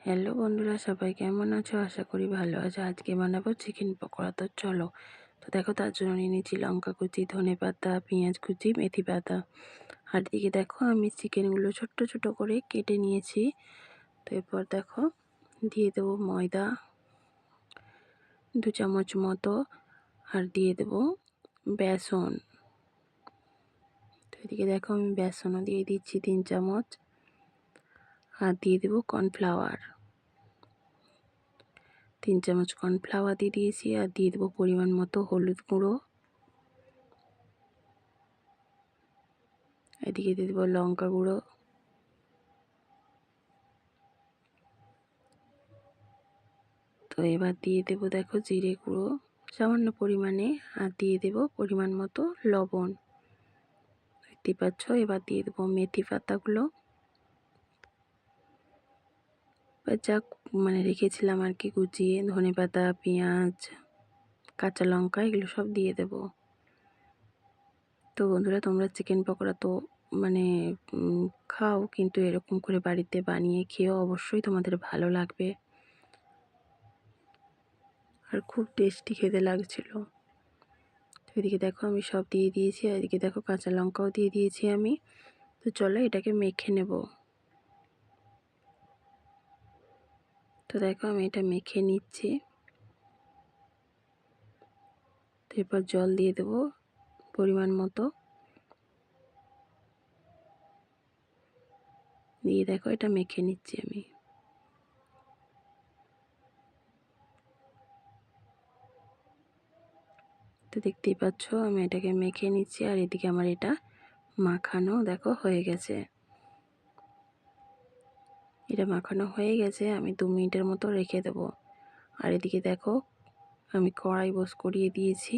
Hello বন্ধুরা, সবাই কেমন আছো? আশা করি ভালো আছো। আজকে বানাবো চিকেন পকোড়া। তো চলো, তো দেখো তার জন্য নিয়ে নিয়েছি লঙ্কা কুচি, ধনে পাতা, পেঁয়াজ কুচি, মেথি পাতা। আর দিকে দেখো আমি চিকেনগুলো ছোট্ট ছোট করে কেটে নিয়েছি। তো এরপর দেখো দিয়ে দেবো ময়দা দু চামচ মতো আর দিয়ে দেবো বেসন। তো এদিকে দেখো আমি বেসনও দিয়ে দিচ্ছি তিন চামচ। আর দিয়ে দেবো কর্নফ্লাওয়ার তিন চামচ কর্নফ্লাওয়ার দিয়ে দিয়েছি আর দিয়ে দেবো পরিমাণ মতো হলুদ গুঁড়ো। এদিকে দিয়ে দেবো লঙ্কা গুঁড়ো। তো এবার দিয়ে দেবো দেখো জিরে গুঁড়ো সামান্য পরিমাণে আর দিয়ে দেবো পরিমাণ মতো লবণ। দেখতে পাচ্ছ? এবার দিয়ে দেবো মেথি পাতাগুলো। যা মানে রেখেছিলাম আর কি কুচিয়ে ধনে পাতা পেঁয়াজ, কাঁচা লঙ্কা, এগুলো সব দিয়ে দেব। তো বন্ধুরা, তোমরা চিকেন পকোড়া তো মানে খাও, কিন্তু এরকম করে বাড়িতে বানিয়ে খেয়েও অবশ্যই তোমাদের ভালো লাগবে। আর খুব টেস্টি খেতে লাগছিল। তো এদিকে দেখো আমি সব দিয়ে দিয়েছি, আর এদিকে দেখো কাঁচা লঙ্কাও দিয়ে দিয়েছি আমি। তো চলো এটাকে মেখে নেব। তো দেখো আমি এটা মেখে নিচ্ছি। এরপর জল দিয়ে দেবো পরিমাণ মতো। দিয়ে দেখো এটা মেখে নিচ্ছি আমি। তো দেখতেই পাচ্ছ আমি এটাকে মেখে নিচ্ছি আর এদিকে আমার এটা মাখানো দেখো হয়ে গেছে। এটা মাখানো হয়ে গেছে, আমি দু মিনিটের মতো রেখে দেব। আর এদিকে দেখো, আমি কড়াই বস করিয়ে দিয়েছি।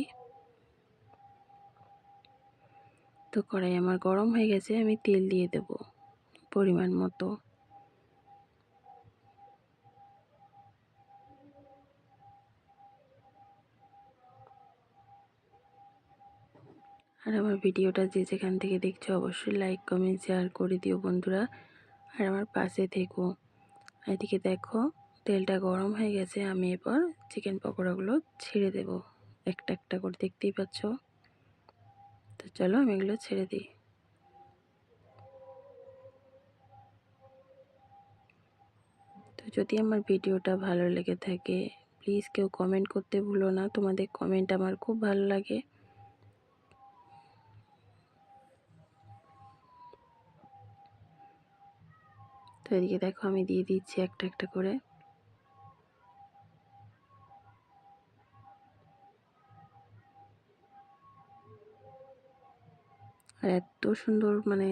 তো কড়াই আমার গরম হয়ে গেছে, আমি তেল দিয়ে দেব পরিমাণ মতো। আর আমার ভিডিওটা যে যেখান থেকে দেখছ, অবশ্যই লাইক কমেন্ট শেয়ার করে দিও বন্ধুরা। আর আমার পাশে থেকো। এদিকে দেখো, তেলটা গরম হয়ে গেছে, আমি এবার চিকেন পকোড়াগুলো ছেড়ে দেব। একটা একটা করে দেখতেই পাচ্ছ। তো চলো আমি এগুলো ছেড়ে দিই। তো যদি আমার ভিডিওটা ভালো লেগে থাকে প্লিজ কেউ কমেন্ট করতে ভুলো না। তোমাদের কমেন্ট আমার খুব ভালো লাগে। এদিকে দেখো আমি দিয়ে দিচ্ছি একটা একটা করে। আর এত সুন্দর মানে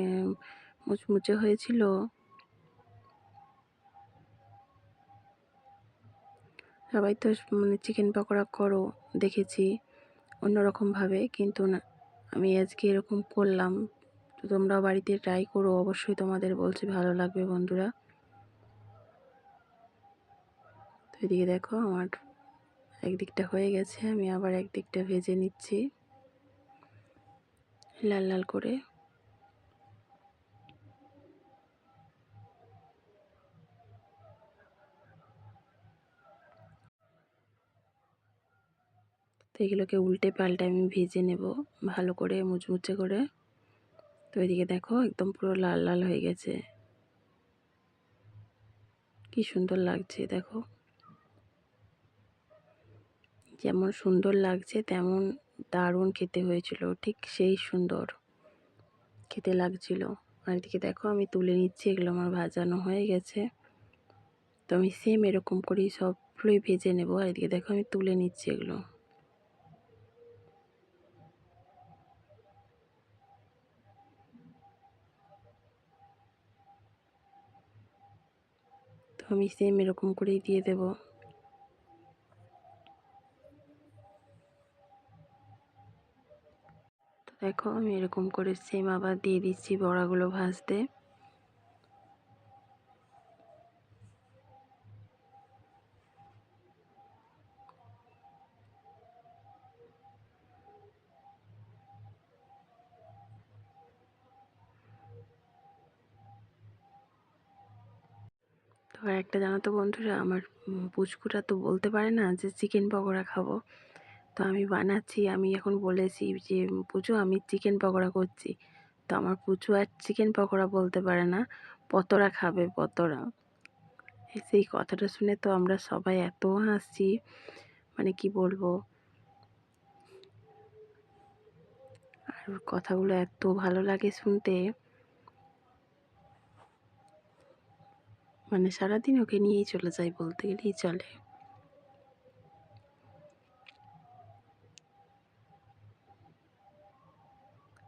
মুচমুচে হয়েছিল। সবাই তো মানে চিকেন পকোড়া করো, দেখেছি অন্যরকমভাবে, কিন্তু না, আমি আজকে এরকম করলাম। তো তোমরাও বাড়িতে ট্রাই করো, অবশ্যই তোমাদের বলছি ভালো লাগবে বন্ধুরা। তো এদিকে দেখো আমার একদিকটা হয়ে গেছে, আমি আবার একদিকটা ভেজে নিচ্ছি লাল লাল করে। তো এগুলোকে উল্টে পাল্টে আমি ভেজে নেব ভালো করে, মুচমুচে করে। তো এদিকে দেখো একদম পুরো লাল লাল হয়ে গেছে। কি সুন্দর লাগছে, দেখো। যেমন সুন্দর লাগছে, তেমন দারুণ খেতে হয়েছিল, ঠিক সেই সুন্দর খেতে লাগছিল। আর এদিকে দেখো, আমি তুলে নিচ্ছি, এগুলো আমার ভাজানো হয়ে গেছে। তো আমি সেম এরকম করেই সবগুলোই ভেজে নেব। আর এদিকে দেখো, আমি তুলে নিচ্ছি এগুলো। আমি সেম এরকম করেই দিয়ে দেবো। দেখো, আমি এরকম করে সেম আবার দিয়ে দিচ্ছি বড়াগুলো ভাজতে। আর একটা জানো তো বন্ধুরা, আমার পুচকুটা তো বলতে পারে না যে চিকেন পকোড়া খাব। তো আমি বানাচ্ছি, আমি এখন বলেছি যে, পুচু, আমি চিকেন পকোড়া করছি। তো আমার পুচু আর চিকেন পকোড়া বলতে পারে না, পতোড়া খাবে পতোড়া। সেই কথাটা শুনে তো আমরা সবাই এত হাসছি মানে কি বলব? আর কথাগুলো এত ভালো লাগে শুনতে। মানে সারাদিন ওকে নিয়েই চলে যাই বলতে গেলেই চলে।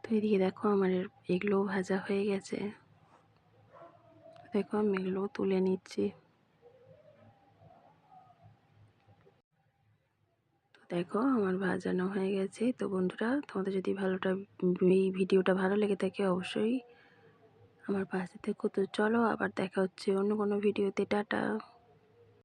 তো এদিকে দেখো আমার এগুলো ভাজা হয়ে গেছে। দেখো আমি এগুলো তুলে নিচ্ছি। দেখো আমার ভাজানো হয়ে গেছে। তো বন্ধুরা, তোমাদের যদি ভালোটা, এই ভিডিওটা ভালো লেগে থাকে অবশ্যই আমার পাশে থেকো তো চলো আবার দেখা হচ্ছে অন্য কোনো ভিডিওতে টাটা।